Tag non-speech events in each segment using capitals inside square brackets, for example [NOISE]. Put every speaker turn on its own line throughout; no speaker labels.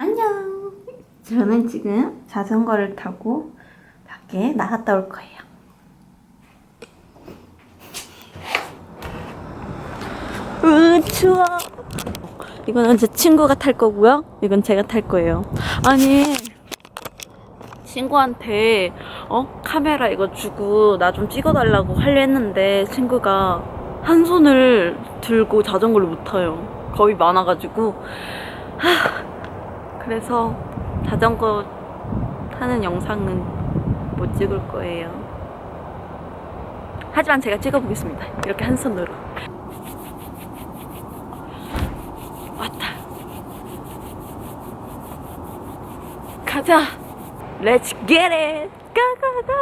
안녕. 저는 지금 자전거를 타고 밖에 나갔다 올 거예요. 으 추워. 이거는 제 친구가 탈 거고요. 이건 제가 탈 거예요. 아니 친구한테 어 카메라 이거 주고 나 좀 찍어달라고 하려 했는데 친구가 한 손을 들고 자전거를 못 타요. 겁이 많아가지고 하, 그래서 자전거 타는 영상은 못 찍을 거예요. 하지만 제가 찍어보겠습니다. 이렇게 한 손으로. 왔다. 가자. Let's get it. 가가가.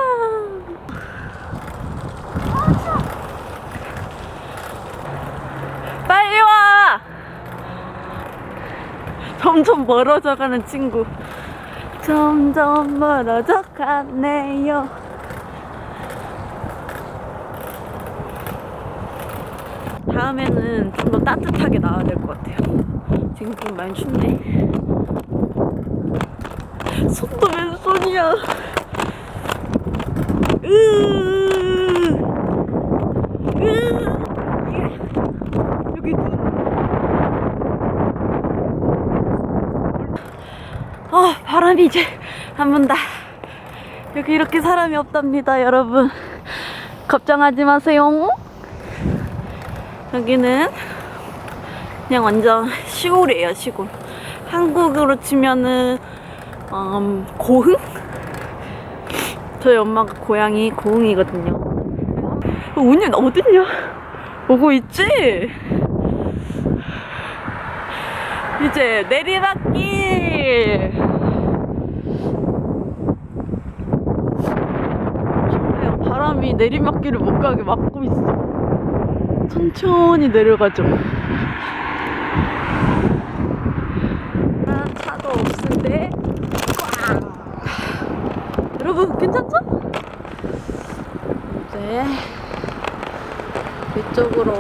빨리 와. 점점 멀어져 가는 친구. 점점 멀어져 가네요. 다음에는 좀 더 따뜻하게 나와야 될 것 같아요. 지금 좀 많이 춥네. 손도 왼손이야. 으, 으, 여기 눈. 아, 바람이 이제 안 분다. 여기 이렇게 사람이 없답니다, 여러분. 걱정하지 마세요. 여기는 그냥 완전 시골이에요, 시골. 한국으로 치면은 음, 고흥? 저희 엄마가 고향이 고흥이거든요. 어, 운이 어딨냐? 오고 있지? 이제 내리막길! 춥네요. 바람이 내리막길을 못 가게 막고 있어. 천천히 내려가죠. 아, 차도 없는데 여러분 괜찮죠? 이제 이쪽으로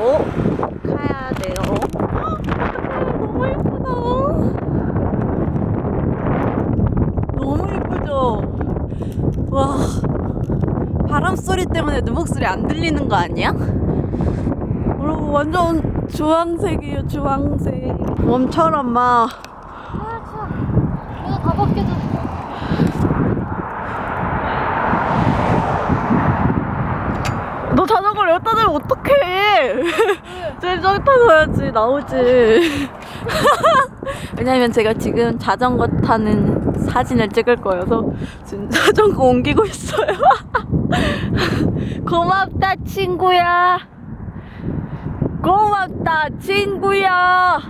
가야 돼요. 헉, 너무 예쁘다. 너무 예쁘죠? 와 바람 소리 때문에 내 목소리 안 들리는 거 아니야? 여러분 완전 주황색이에요 주황색 몸처럼 막
아, 추워. 이거 다 벗겨져.
너 자전거를 여기다 대면 어떡해 제일 저기 타고 가야지 나오지 [LAUGHS] 왜냐면 제가 지금 자전거 타는 사진을 찍을 거여서 지금 자전거 옮기고 있어요 [LAUGHS] 고맙다 친구야. 고맙다 친구야.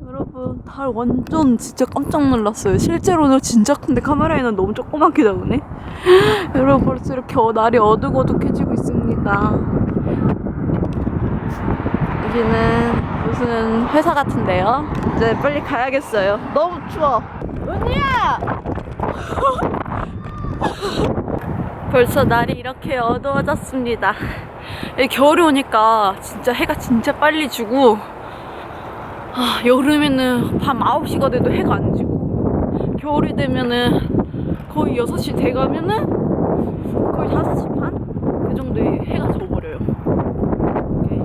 여러분 달 완전 진짜 깜짝 놀랐어요. 실제로는 진짜 큰데 카메라에는 너무 조그맣게 나오네. [GASPS] 여러분 벌써 이렇게 어- 날이 어둑어둑해지고 있습니다. 여기는 무슨 회사 같은데요? 이제 빨리 가야겠어요. 너무 추워. 은희야! 벌써 날이 이렇게 어두워졌습니다. 이 겨울이 오니까 진짜 해가 진짜 빨리 지고 아, 여름에는 밤 9시가 돼도 해가 안 지고 겨울이 되면은 거의 6시 돼가면은 거의 5시 반? 그 정도에 해가 져버려요 이렇게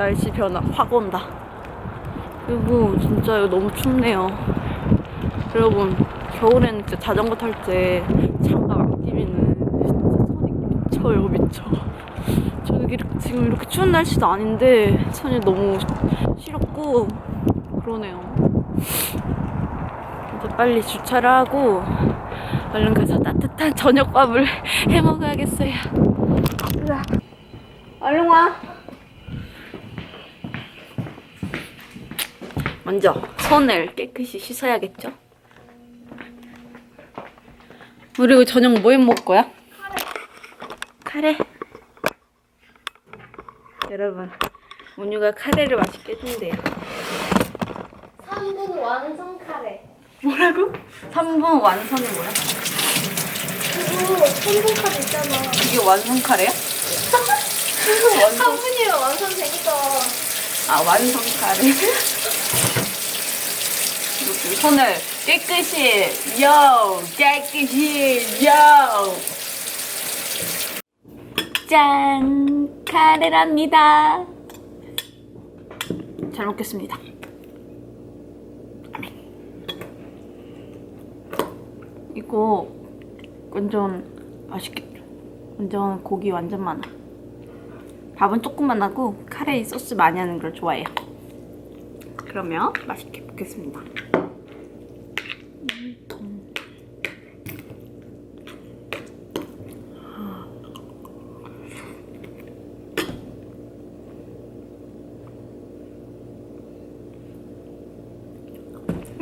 날씨 변화 확 온다 그리고 진짜 이거 너무 춥네요 여러분 겨울에는 진짜 자전거 탈 때 장갑 안 끼면은 진짜 손이 미쳐요 미쳐 저는 지금 이렇게 추운 날씨도 아닌데 손이 너무 시렵고 그러네요. 이제 빨리 주차를 하고 얼른 가서 따뜻한 저녁밥을 [LAUGHS] 해 먹어야겠어요. 얼른 와. 먼저 손을 깨끗이 씻어야겠죠? 우리 이거 저녁 뭐 해 먹을 거야? 카레. 여러분, 문유가 카레를 맛있게 해준대요.
3분 완성 카레.
뭐라고? 3분 완성이 뭐야?
그리고 3분 카레 있잖아.
이게 완성 카레야? [LAUGHS]
한 분이면 완성되니까.
아 완성 카레. [LAUGHS] 이렇게 손을 깨끗이 요 깨끗이 요. 짠 카레랍니다. 잘 먹겠습니다. 이거 완전 맛있겠죠. 완전 고기 완전 많아. 밥은 조금만 하고 카레 소스 많이 하는 걸 좋아해요. 그러면 맛있게 먹겠습니다.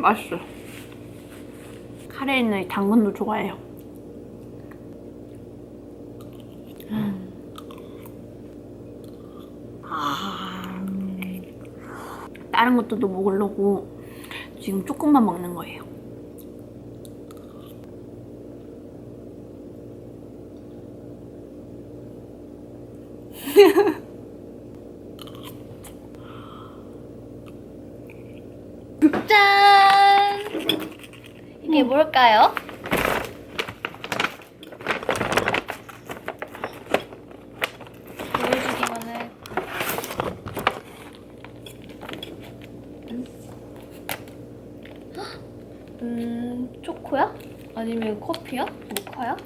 맛있어. 카레에 있는 이 당근도 좋아해요. 아, 다른 것도 또 먹으려고 지금 조금만 먹는 거예요.
이게 뭘까요? 보여주기만 해. 음, 초코야? 아니면 커피야? 모카야?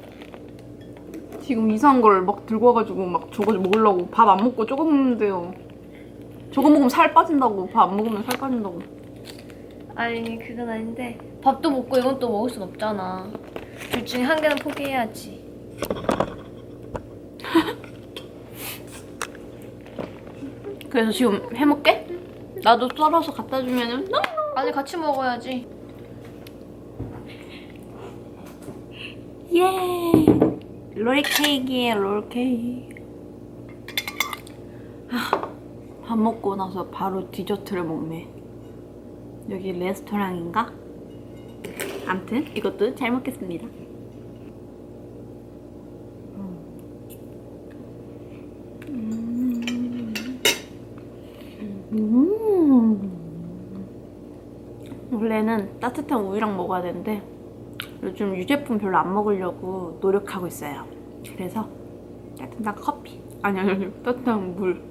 지금 이상한 걸 막 들고 와가지고 막 저거 먹으려고 밥 안 먹고 조금 먹는데요. 저거 먹으면 살 빠진다고 밥 안 먹으면 살 빠진다고.
아니, 그건 아닌데. 밥도 먹고 이건 또 먹을 순 없잖아. 둘 중에 한 개는 포기해야지. [LAUGHS]
그래서 지금 해먹게? 나도 썰어서 갖다 주면은
아니, 같이 먹어야지.
예 롤케이크예요 롤케이크 아, 밥 먹고 나서 바로 디저트를 먹네 여기 레스토랑인가? 암튼 이것도 잘 먹겠습니다 음. 원래는 따뜻한 우유랑 먹어야 되는데 요즘 유제품 별로 안 먹으려고 노력하고 있어요. 그래서 따뜻한 커피 아니 아니 따뜻한 물.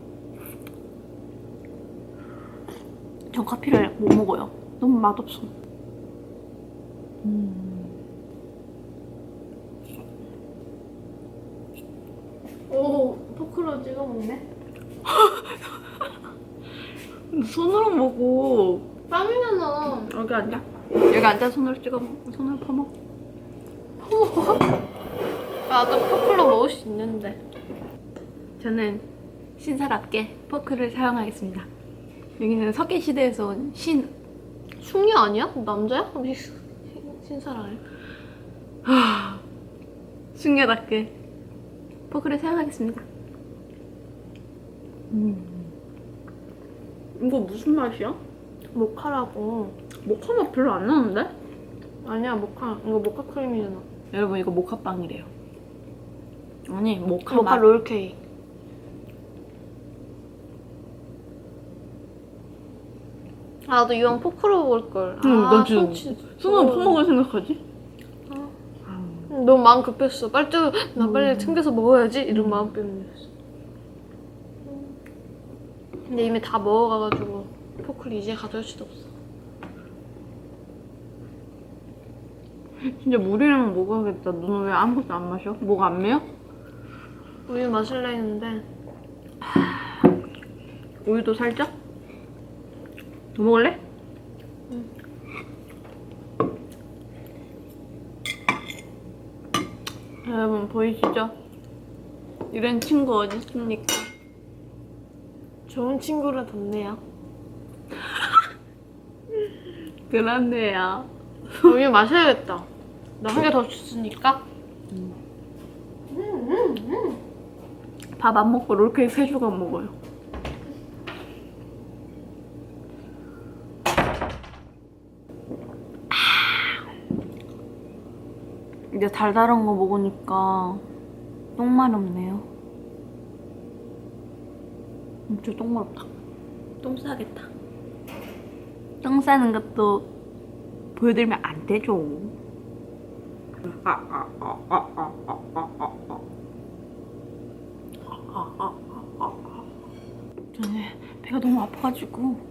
전 커피를 못 먹어요. 너무 맛없어.
오, 포크로 찍어 먹네. [LAUGHS]
손으로 먹어.
땀이잖아.
여기 앉아. 여기 앉아 손으로 찍어 먹. 손으로 퍼먹.
나도 포크로 먹을 수 있는데.
저는 신사답게 포크를 사용하겠습니다. 여기는 석기 시대에서 온 신.
숙녀 아니야? 남자야? 우리 신- 신사랑.
숙녀답게 포크를 사용하겠습니다. 음. 이거 무슨 맛이야?
모카라고.
모카 맛 별로 안 나는데?
아니야, 모카. 이거 모카 크림이잖아.
여러분 이거 모카빵이래요. 아니 모카,
모카
맛.
롤케이크. 나도 이왕 포크로 먹을 걸.
응,
아, 손치-
손으로
저거-
퍼먹을 생각하지?
응, 너무 마음 급했어. 빨리 좀, 나 빨리 챙겨서 먹어야지. 이런 마음 때문이었어. 근데 이미 다 먹어가가지고 포크를 이제 가져올 수도 없어.
진짜 물이랑 먹어야겠다. 너는 왜 아무것도 안 마셔? 뭐가 안 매워?
우유 마실라 했는데
우유도 살짝? 더 먹을래? 여러분 보이시죠? 이런 친구 어디 있습니까?
좋은 친구를 뒀네요. [LAUGHS]
그렇네요.
우유 마셔야겠다. 나 한 개 더 줬으니까.
밥 안 먹고 롤케이크 세 조각 먹어요. 이제 달달한 거 먹으니까 똥 마렵네요. 진짜 똥 마렵다. 똥 싸겠다. 똥 싸는 것도 보여드리면 안 되죠. 저는 배가 너무 아파가지고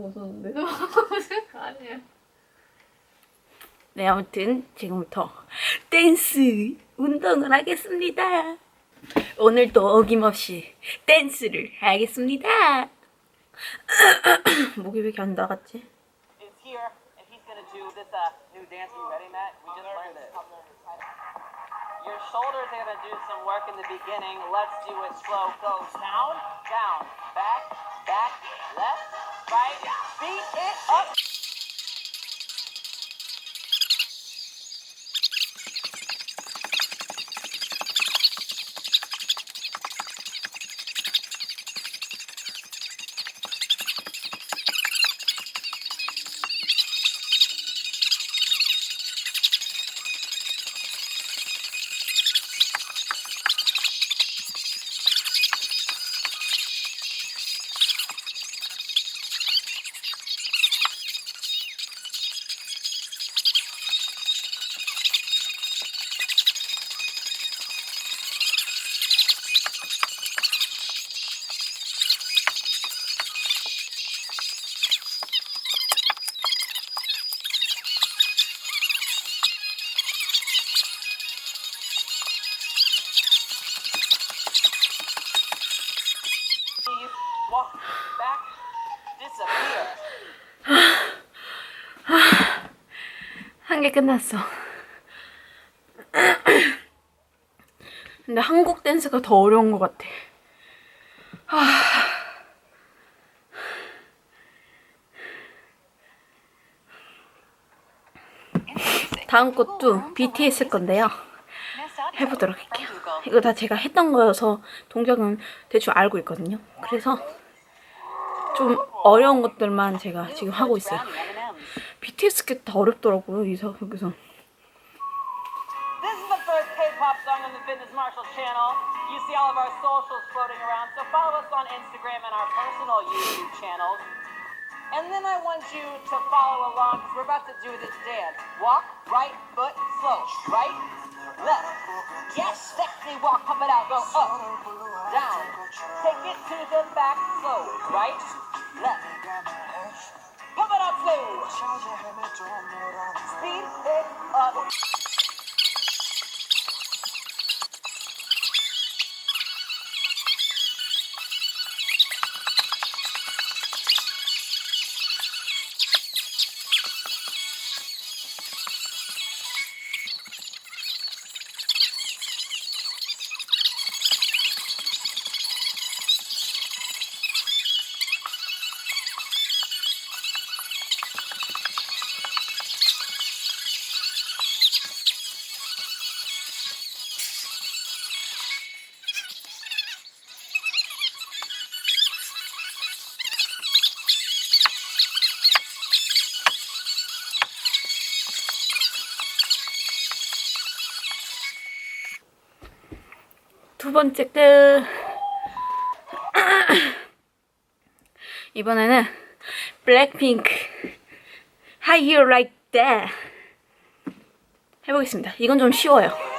웃었는데.
너 보고 거 아니야.
네, 아무튼 지금부터 댄스 운동을 하겠습니다. 오늘도 어김없이 댄스를 하겠습니다. 목이 왜 이렇게 안 나갔지?
is here, and he's gonna do this uh, new dance. Are you ready, Matt? We just learned it. Your shoulders are gonna do some work in the beginning. Let's do it slow. Go down, down, back, back, left, right. Beat it up.
끝났어. [CLEARS THROAT] 근데 한국 댄스가 더 어려운 것 같아. 다음 것도 BTS 건데요. 해보도록 할게요. 이거 다 제가 했던 거여서 동작은 대충 알고 있거든요. 그래서 좀 어려운 것들만 제가 지금 하고 있어요. BTS 게 다 어렵더라고요. 이사 여기서.
This is the first K-pop song on the Fitness Marshall channel. You see all of our socials floating around, so follow us on Instagram and our personal YouTube channels. And then I want you to follow along because we're about to do this dance. Walk, right foot, slow. Right, left. Yes, sexy walk. Pump it out. Go up, down. Take it to the back, slow. Right, left. Pump it out slow. Speed it up.
두 번째 끝. [CLEARS THROAT] 이번에는 블랙핑크 How You Like That 해보겠습니다. 이건 좀 쉬워요.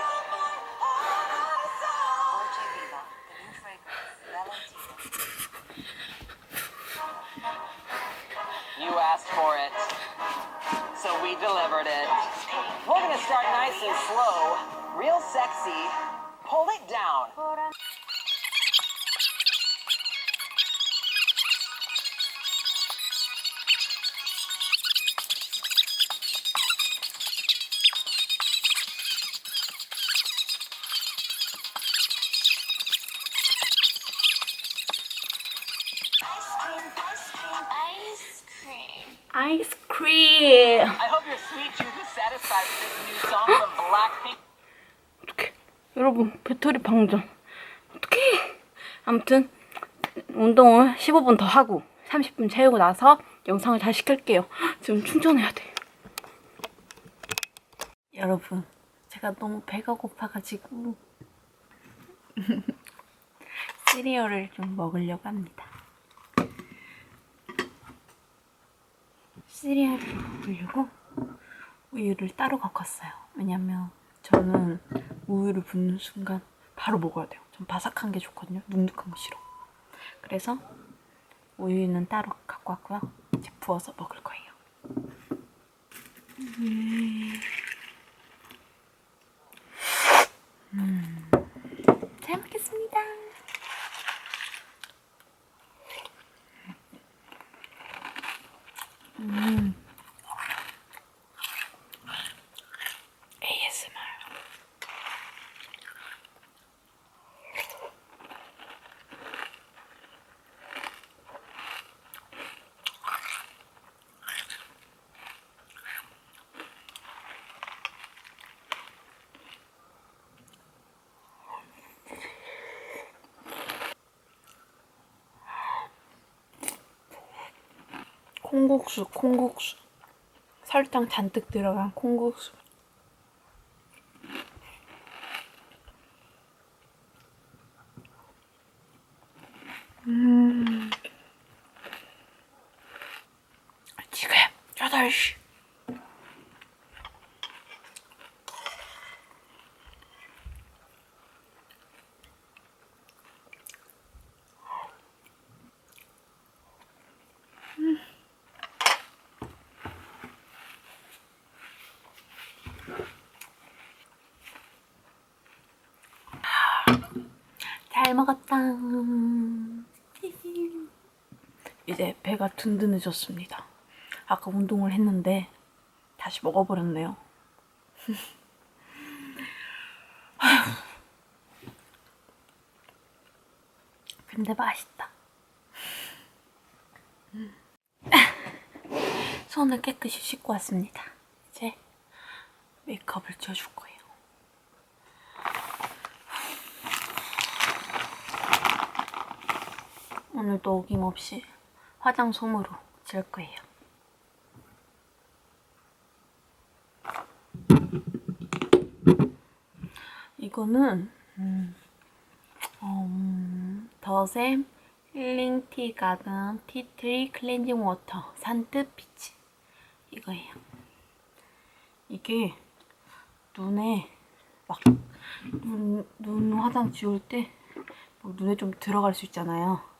Cream.
아이스크림.
I hope your sweet tooth is satisfied with this new song from Blackpink.
어떡해. 여러분, 배터리 방전. 어떡해. 아무튼, 운동을 15분 더 하고, 30분 채우고 나서 영상을 다시 켤게요. 지금 충전해야 돼. 여러분, 제가 너무 배가 고파가지고, [LAUGHS] 시리얼을 좀 먹으려고 합니다. 시리얼을 먹으려고 우유를 따로 갖고 왔어요. 왜냐면 저는 우유를 붓는 순간 바로 먹어야 돼요. 전 바삭한 게 좋거든요. 눅눅한 거 싫어. 그래서 우유는 따로 갖고 왔고요. 이제 부어서 먹을 거예요. 음. 잘 먹겠습니다. 음. ASMR. 콩국수, 콩국수. 설탕 잔뜩 들어간 콩국수. 음. 지금 8시. 잘 먹었다. [LAUGHS] 이제 배가 든든해졌습니다. 아까 운동을 했는데 다시 먹어버렸네요. [LAUGHS] 근데 맛있다. [LAUGHS] 손을 깨끗이 씻고 왔습니다. 이제 메이크업을 지어줄 거예요. 오늘도 어김없이 화장솜으로 질 거예요. 이거는 음, 음, 더샘 힐링 티 가든 티트리 클렌징 워터 산뜻 피치 이거예요. 이게 눈에 막 눈, 눈 화장 지울 때막 눈에 좀 들어갈 수 있잖아요.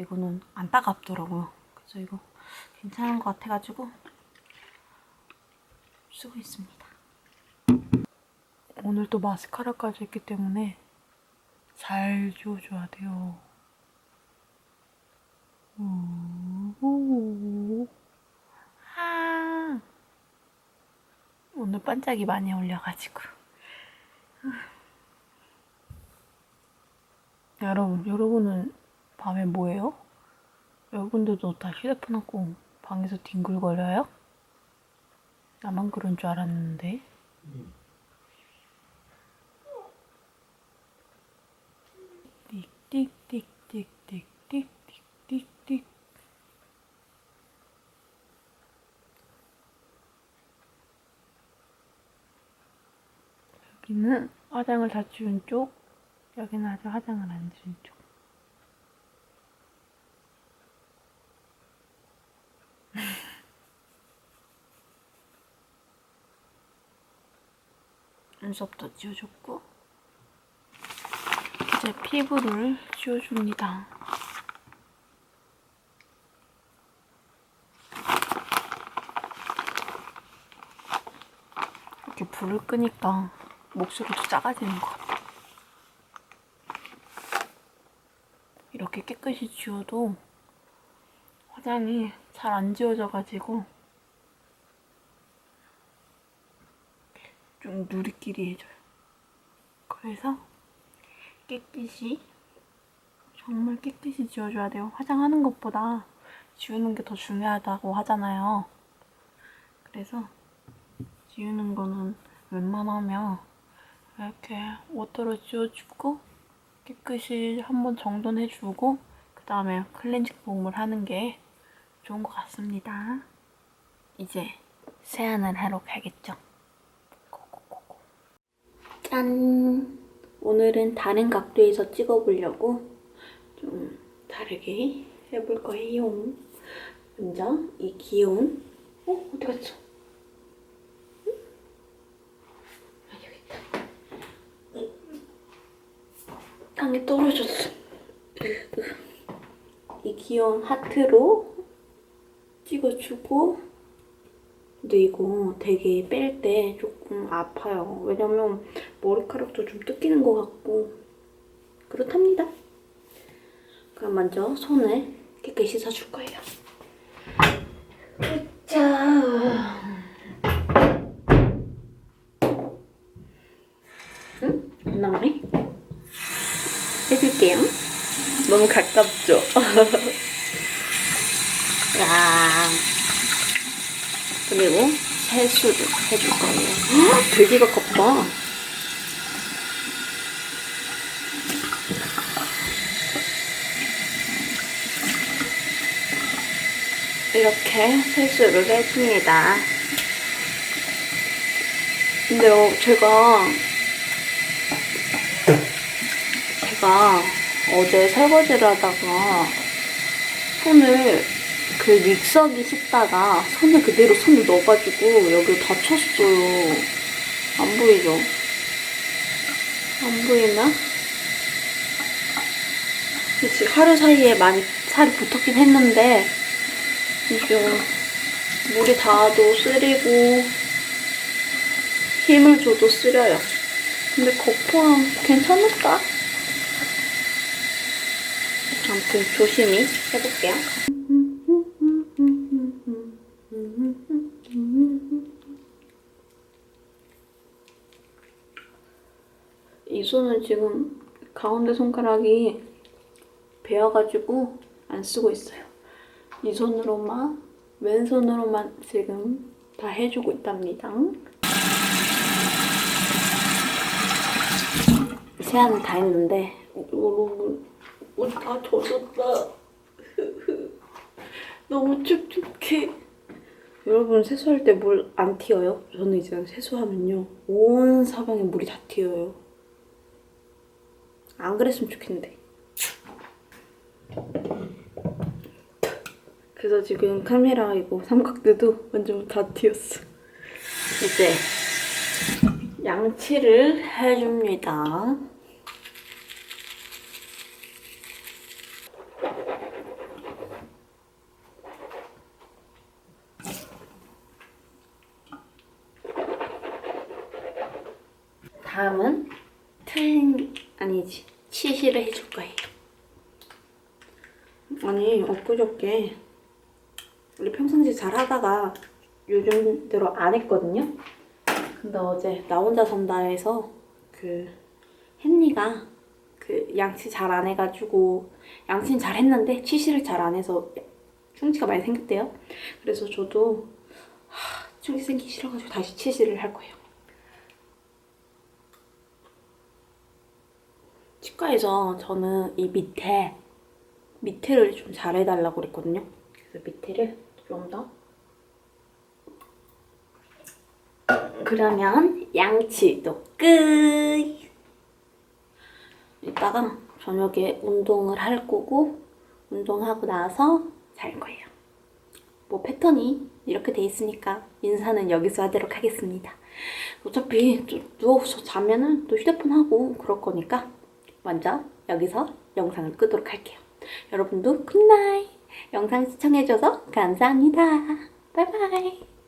이거는 안 따갑더라고요. 그래서 이거 괜찮은 것 같아가지고 쓰고 있습니다. 오늘도 마스카라까지 했기 때문에 잘 지워줘야 돼요. 오, 아, 오늘 반짝이 많이 올려가지고. 여러분, 여러분은 밤에 뭐해요? 여러분들도 다 휴대폰 하고 방에서 뒹굴거려요? 나만 그런 줄 알았는데. 띡띡띡띡띡띡띡띡. 여기는 화장을 다 지운 쪽, 여기는 아직 화장을 안 지운 쪽. 눈썹도 지워줬고 이제 피부를 지워줍니다. 이렇게 불을 끄니까 목소리도 작아지는 것 같아. 이렇게 깨끗이 지워도 화장이 잘 안 지워져가지고 좀 누리끼리 해줘요. 그래서 깨끗이 정말 깨끗이 지워줘야 돼요. 화장하는 것보다 지우는 게 더 중요하다고 하잖아요. 그래서 지우는 거는 웬만하면 이렇게 워터로 지워주고 깨끗이 한번 정돈해주고 그 다음에 클렌징 폼을 하는 게 좋은 것 같습니다. 이제 세안을 하러 가겠죠. 짠! 오늘은 다른 각도에서 찍어보려고 좀 다르게 해볼 거예요. 먼저 이 귀여운 어? 어디 갔어? 아, 여기 있다. 땅에 떨어졌어. 이 귀여운 하트로 찍어주고 근데 이거 되게 뺄 때 조금 아파요. 왜냐면 머리카락도 좀 뜯기는 것 같고 그렇답니다. 그럼 먼저 손을 깨끗이 씻어줄 거예요. 자, 응? 안 나오네? 해줄게요. 너무 가깝죠? [LAUGHS] 야. 그리고 세수를 해줄 거예요. 헉, 되게 가깝다. 이렇게 세수를 해줍니다. 근데 요 제가 제가 어제 설거지를 하다가 손을 그 믹서기 씻다가 손을 그대로 손을 넣어가지고 여기 다쳤어요. 안 보이죠? 안 보이나? 그치, 하루 사이에 많이 살이 붙었긴 했는데, 이제 물이 닿아도 쓰리고, 힘을 줘도 쓰려요. 근데 거포랑 괜찮을까? 아무튼 조심히 해볼게요. 이 손은 지금 가운데 손가락이 베어가지고 안 쓰고 있어요. 이 손으로만, 왼손으로만 지금 다 해주고 있답니다. 세안을 다 했는데, 여러분, 옷 다 젖었다. 너무 축축해. 여러분 세수할 때 물 안 튀어요? 저는 이제 세수하면요 온 사방에 물이 다 튀어요. 안 그랬으면 좋겠는데. 그래서 지금 카메라 이거 삼각대도 완전 다 튀었어. 이제 양치를 해줍니다. 다음은 틀린 아니지 치실을 해줄 거예요. 아니 엊그저께 원래 평상시 잘 하다가 요즘 들어 안 했거든요. 근데 어제 나 혼자 산다 해서 그 헨리가 그 양치 잘 안 해가지고 양치는 잘 했는데 치실을 잘 안 해서 충치가 많이 생겼대요. 그래서 저도 하, 충치 생기기 싫어가지고 다시 치실을 할 거예요. 치과에서 저는 이 밑에 밑에를 좀 잘해달라고 그랬거든요. 그래서 밑에를 좀 더. 그러면 양치도 끝. 있다가 저녁에 운동을 할 거고 운동하고 나서 잘 거예요. 뭐 패턴이 이렇게 돼 있으니까 인사는 여기서 하도록 하겠습니다. 어차피 또 누워서 자면은 또 휴대폰 하고 그럴 거니까 먼저 여기서 영상을 끄도록 할게요. 여러분도 굿나잇! 영상 시청해줘서 감사합니다. 바이바이!